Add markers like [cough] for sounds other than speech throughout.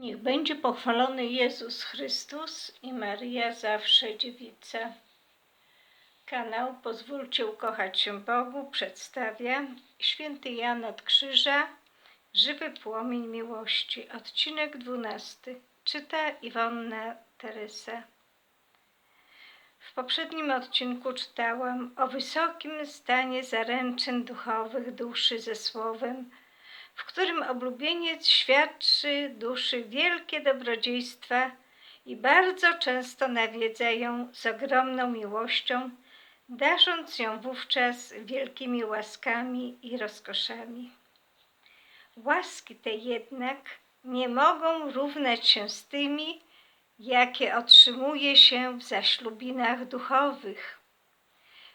Niech będzie pochwalony Jezus Chrystus i Maria zawsze dziewica. Kanał Pozwólcie ukochać się Bogu przedstawia święty Jan od Krzyża, Żywy płomień miłości, odcinek 12. Czyta Iwonna Teresa. W poprzednim odcinku czytałam o wysokim stanie zaręczyn duchowych duszy ze słowem, w którym oblubieniec świadczy duszy wielkie dobrodziejstwa i bardzo często nawiedza ją z ogromną miłością, darząc ją wówczas wielkimi łaskami i rozkoszami. Łaski te jednak nie mogą równać się z tymi, jakie otrzymuje się w zaślubinach duchowych.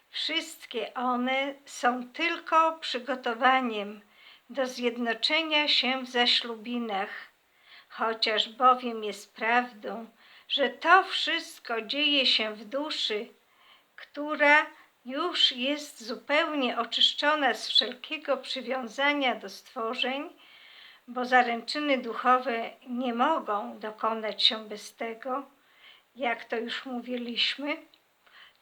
Wszystkie one są tylko przygotowaniem do zjednoczenia się w zaślubinach, chociaż bowiem jest prawdą, że to wszystko dzieje się w duszy, która już jest zupełnie oczyszczona z wszelkiego przywiązania do stworzeń, bo zaręczyny duchowe nie mogą dokonać się bez tego, jak to już mówiliśmy,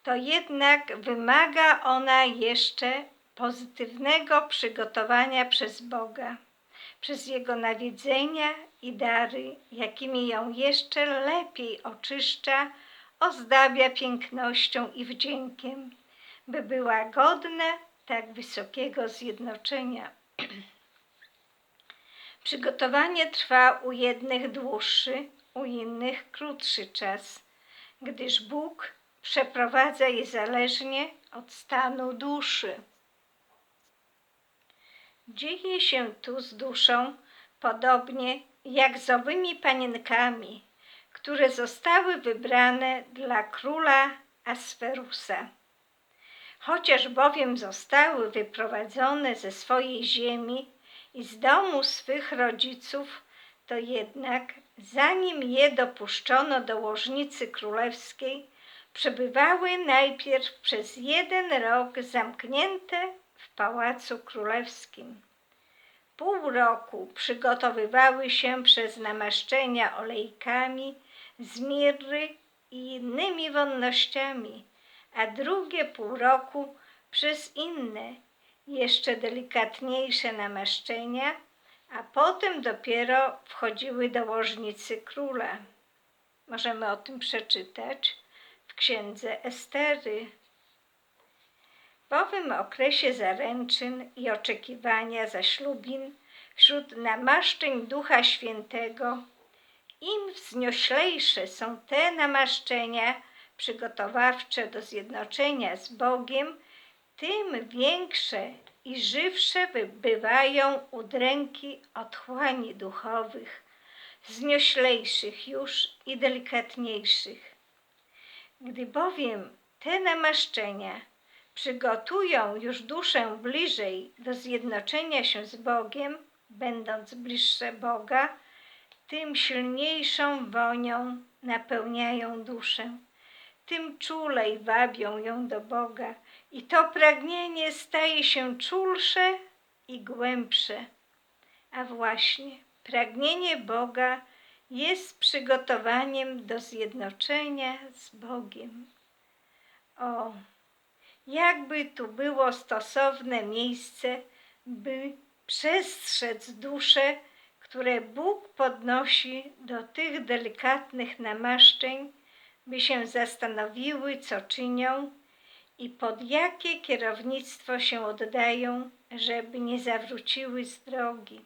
to jednak wymaga ona jeszcze pozytywnego przygotowania przez Boga, przez Jego nawiedzenia i dary, jakimi ją jeszcze lepiej oczyszcza, ozdabia pięknością i wdziękiem, by była godna tak wysokiego zjednoczenia. [clears throat] Przygotowanie trwa u jednych dłuższy, u innych krótszy czas, gdyż Bóg przeprowadza je zależnie od stanu duszy. Dzieje się tu z duszą podobnie jak z owymi panienkami, które zostały wybrane dla króla Asferusa. Chociaż bowiem zostały wyprowadzone ze swojej ziemi i z domu swych rodziców, to jednak zanim je dopuszczono do łożnicy królewskiej, przebywały najpierw przez jeden rok zamknięte w Pałacu Królewskim. Pół roku przygotowywały się przez namaszczenia olejkami z mirry i innymi wonnościami, a drugie pół roku przez inne, jeszcze delikatniejsze namaszczenia, a potem dopiero wchodziły do łożnicy króla. Możemy o tym przeczytać w księdze Estery. Owym okresie zaręczyn i oczekiwania zaślubin wśród namaszczeń Ducha Świętego im wznioślejsze są te namaszczenia przygotowawcze do zjednoczenia z Bogiem, tym większe i żywsze bywają udręki otchłani duchowych, znioślejszych już i delikatniejszych. Gdy bowiem te namaszczenia przygotują już duszę bliżej do zjednoczenia się z Bogiem, będąc bliższe Boga, tym silniejszą wonią napełniają duszę, tym czulej wabią ją do Boga i to pragnienie staje się czulsze i głębsze. A właśnie pragnienie Boga jest przygotowaniem do zjednoczenia z Bogiem. O, jakby tu było stosowne miejsce, by przestrzec dusze, które Bóg podnosi do tych delikatnych namaszczeń, by się zastanowiły, co czynią i pod jakie kierownictwo się oddają, żeby nie zawróciły z drogi.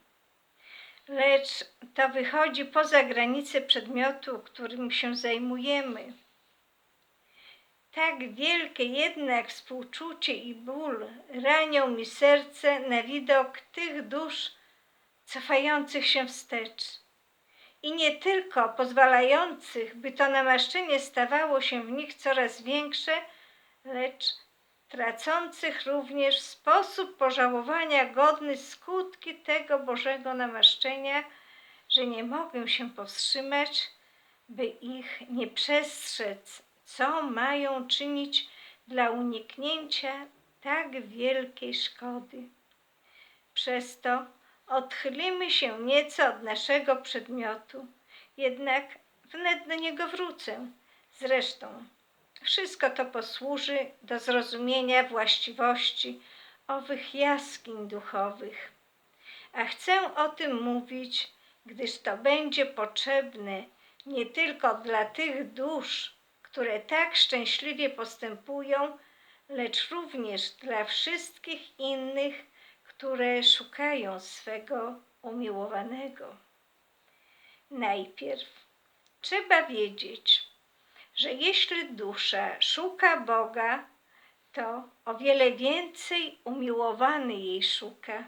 Lecz to wychodzi poza granice przedmiotu, którym się zajmujemy. Tak wielkie jednak współczucie i ból ranią mi serce na widok tych dusz cofających się wstecz. I nie tylko pozwalających, by to namaszczenie stawało się w nich coraz większe, lecz tracących również sposób pożałowania godny skutki tego Bożego namaszczenia, że nie mogę się powstrzymać, by ich nie przestrzec co mają czynić dla uniknięcia tak wielkiej szkody. Przez to odchylimy się nieco od naszego przedmiotu jednak wnet do niego wrócę. Zresztą, wszystko to posłuży do zrozumienia właściwości owych jaskiń duchowych. A chcę o tym mówić, gdyż to będzie potrzebne nie tylko dla tych dusz, które tak szczęśliwie postępują, lecz również dla wszystkich innych, które szukają swego umiłowanego. Najpierw trzeba wiedzieć, że jeśli dusza szuka Boga, to o wiele więcej umiłowany jej szuka.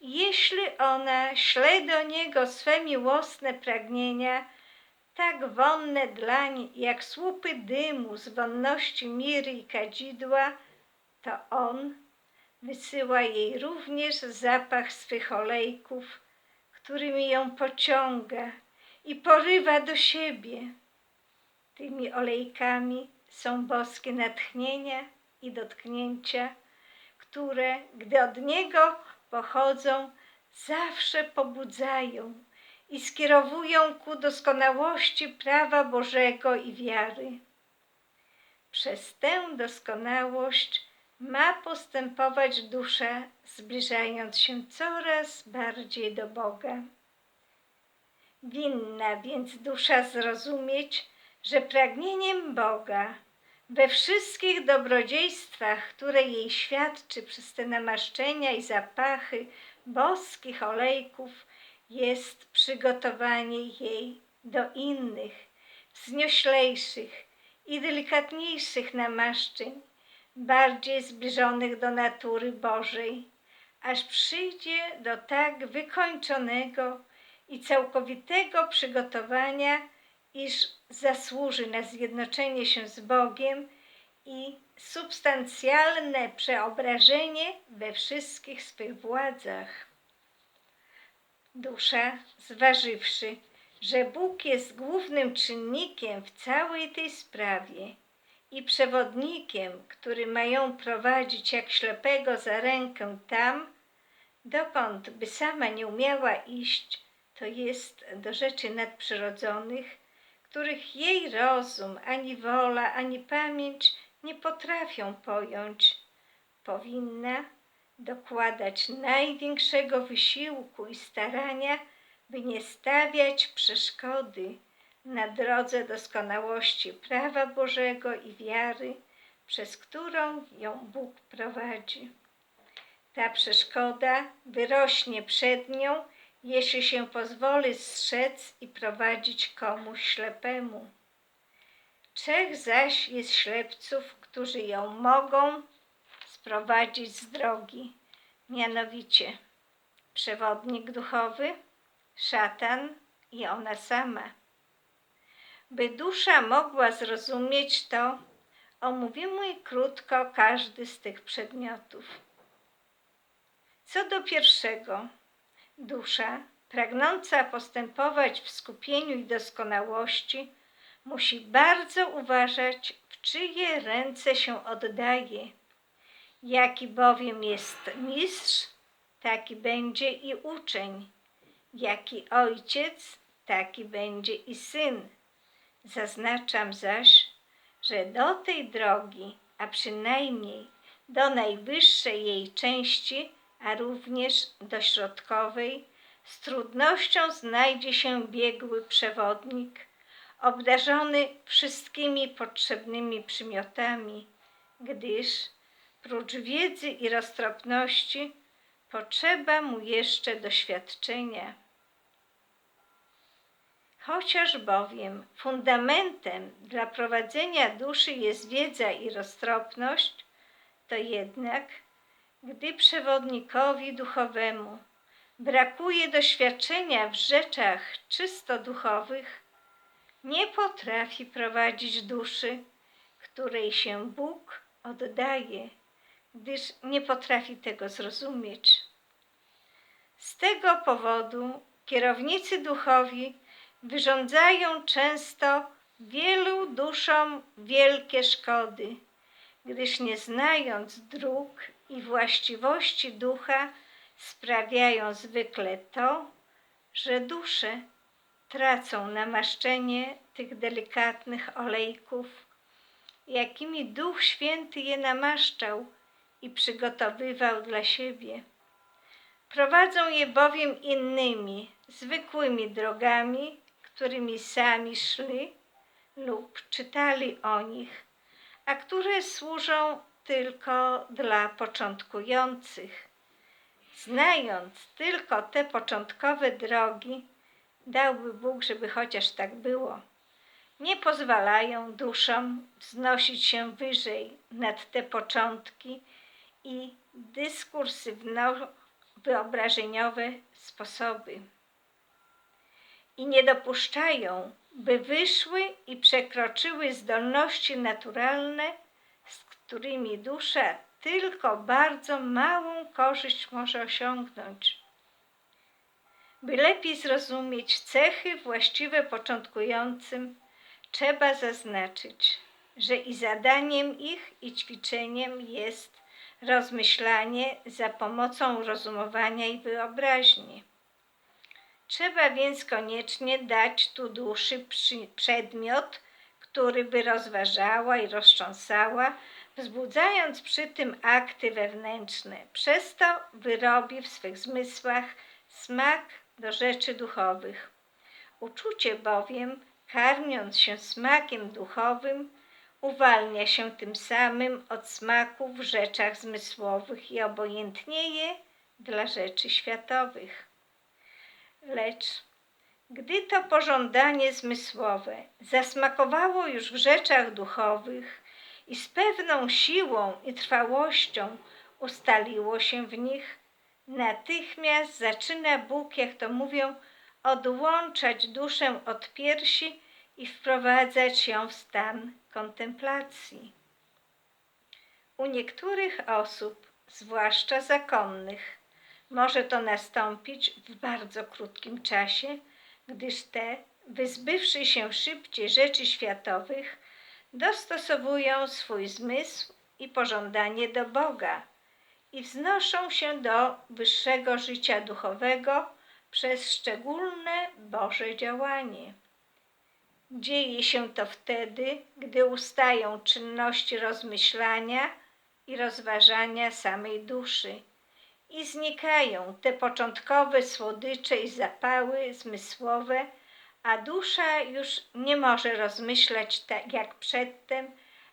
Jeśli ona śle do Niego swe miłosne pragnienia, tak wonne dlań jak słupy dymu z wonności miry i kadzidła, to On wysyła jej również zapach swych olejków, którymi ją pociąga i porywa do siebie. Tymi olejkami są boskie natchnienia i dotknięcia, które, gdy od Niego pochodzą, zawsze pobudzają i skierowują ku doskonałości prawa Bożego i wiary. Przez tę doskonałość ma postępować dusza, zbliżając się coraz bardziej do Boga. Winna więc dusza zrozumieć, że pragnieniem Boga we wszystkich dobrodziejstwach, które jej świadczy przez te namaszczenia i zapachy boskich olejków, jest przygotowanie jej do innych, wznioślejszych i delikatniejszych namaszczeń, bardziej zbliżonych do natury Bożej, aż przyjdzie do tak wykończonego i całkowitego przygotowania, iż zasłuży na zjednoczenie się z Bogiem i substancjalne przeobrażenie we wszystkich swych władzach. Dusza, zważywszy, że Bóg jest głównym czynnikiem w całej tej sprawie i przewodnikiem, który ma ją prowadzić jak ślepego za rękę tam, dokąd by sama nie umiała iść, to jest do rzeczy nadprzyrodzonych, których jej rozum, ani wola, ani pamięć nie potrafią pojąć, powinna dokładać największego wysiłku i starania, by nie stawiać przeszkody na drodze doskonałości prawa Bożego i wiary, przez którą ją Bóg prowadzi. Ta przeszkoda wyrośnie przed nią, jeśli się pozwoli strzec i prowadzić komuś ślepemu. Trzech zaś jest ślepców, którzy ją mogą sprowadzić z drogi, mianowicie przewodnik duchowy, szatan i ona sama. By dusza mogła zrozumieć to, omówimy krótko każdy z tych przedmiotów. Co do pierwszego, dusza, pragnąca postępować w skupieniu i doskonałości, musi bardzo uważać, w czyje ręce się oddaje. Jaki bowiem jest mistrz, taki będzie i uczeń. Jaki ojciec, taki będzie i syn. Zaznaczam zaś, że do tej drogi, a przynajmniej do najwyższej jej części, a również do środkowej, z trudnością znajdzie się biegły przewodnik, obdarzony wszystkimi potrzebnymi przymiotami, gdyż prócz wiedzy i roztropności potrzeba mu jeszcze doświadczenia. Chociaż bowiem fundamentem dla prowadzenia duszy jest wiedza i roztropność, to jednak, gdy przewodnikowi duchowemu brakuje doświadczenia w rzeczach czysto duchowych, nie potrafi prowadzić duszy, której się Bóg oddaje, gdyż nie potrafi tego zrozumieć. Z tego powodu kierownicy duchowi wyrządzają często wielu duszom wielkie szkody, gdyż nie znając dróg i właściwości ducha, sprawiają zwykle to, że dusze tracą namaszczenie tych delikatnych olejków, jakimi Duch Święty je namaszczał i przygotowywał dla siebie. Prowadzą je bowiem innymi, zwykłymi drogami, którymi sami szli lub czytali o nich, a które służą tylko dla początkujących. Znając tylko te początkowe drogi, dałby Bóg, żeby chociaż tak było. Nie pozwalają duszom wznosić się wyżej nad te początki i dyskursywno-wyobrażeniowe sposoby. I nie dopuszczają, by wyszły i przekroczyły zdolności naturalne, z którymi dusza tylko bardzo małą korzyść może osiągnąć. By lepiej zrozumieć cechy właściwe początkującym, trzeba zaznaczyć, że i zadaniem ich, i ćwiczeniem jest rozmyślanie za pomocą rozumowania i wyobraźni. Trzeba więc koniecznie dać tu duszy przedmiot, który by rozważała i roztrząsała, wzbudzając przy tym akty wewnętrzne. Przez to wyrobi w swych zmysłach smak do rzeczy duchowych. Uczucie bowiem, karmiąc się smakiem duchowym, uwalnia się tym samym od smaku w rzeczach zmysłowych i obojętnieje dla rzeczy światowych. Lecz gdy to pożądanie zmysłowe zasmakowało już w rzeczach duchowych i z pewną siłą i trwałością ustaliło się w nich, natychmiast zaczyna Bóg, jak to mówią, odłączać duszę od piersi i wprowadzać ją w stan kontemplacji. U niektórych osób, zwłaszcza zakonnych, może to nastąpić w bardzo krótkim czasie, gdyż te, wyzbywszy się szybciej rzeczy światowych, dostosowują swój zmysł i pożądanie do Boga i wznoszą się do wyższego życia duchowego przez szczególne Boże działanie. Dzieje się to wtedy, gdy ustają czynności rozmyślania i rozważania samej duszy i znikają te początkowe słodycze i zapały zmysłowe, a dusza już nie może rozmyślać tak jak przedtem,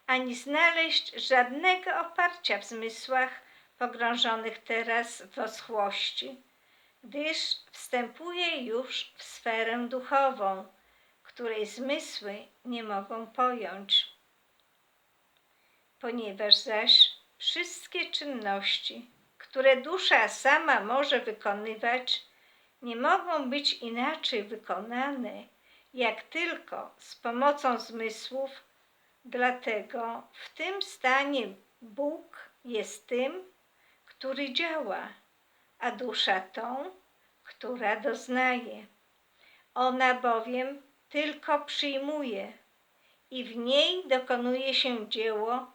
ani znaleźć żadnego oparcia w zmysłach pogrążonych teraz w oschłości, gdyż wstępuje już w sferę duchową, której zmysły nie mogą pojąć. Ponieważ zaś wszystkie czynności, które dusza sama może wykonywać, nie mogą być inaczej wykonane, jak tylko z pomocą zmysłów, dlatego w tym stanie Bóg jest tym, który działa, a dusza tą, która doznaje. Ona bowiem tylko przyjmuje i w niej dokonuje się dzieło,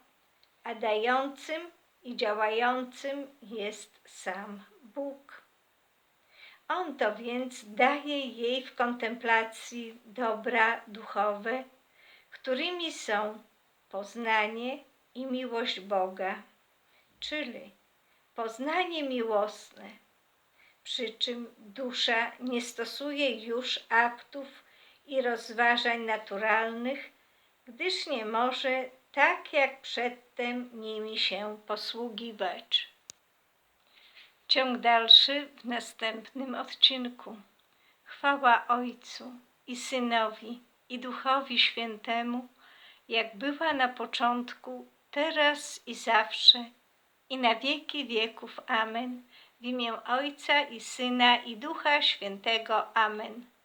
a dającym i działającym jest sam Bóg. On to więc daje jej w kontemplacji dobra duchowe, którymi są poznanie i miłość Boga, czyli poznanie miłosne, przy czym dusza nie stosuje już aktów i rozważań naturalnych, gdyż nie może tak jak przedtem nimi się posługiwać. Ciąg dalszy w następnym odcinku. Chwała Ojcu i Synowi i Duchowi Świętemu, jak była na początku, teraz i zawsze, i na wieki wieków. Amen. W imię Ojca i Syna i Ducha Świętego. Amen.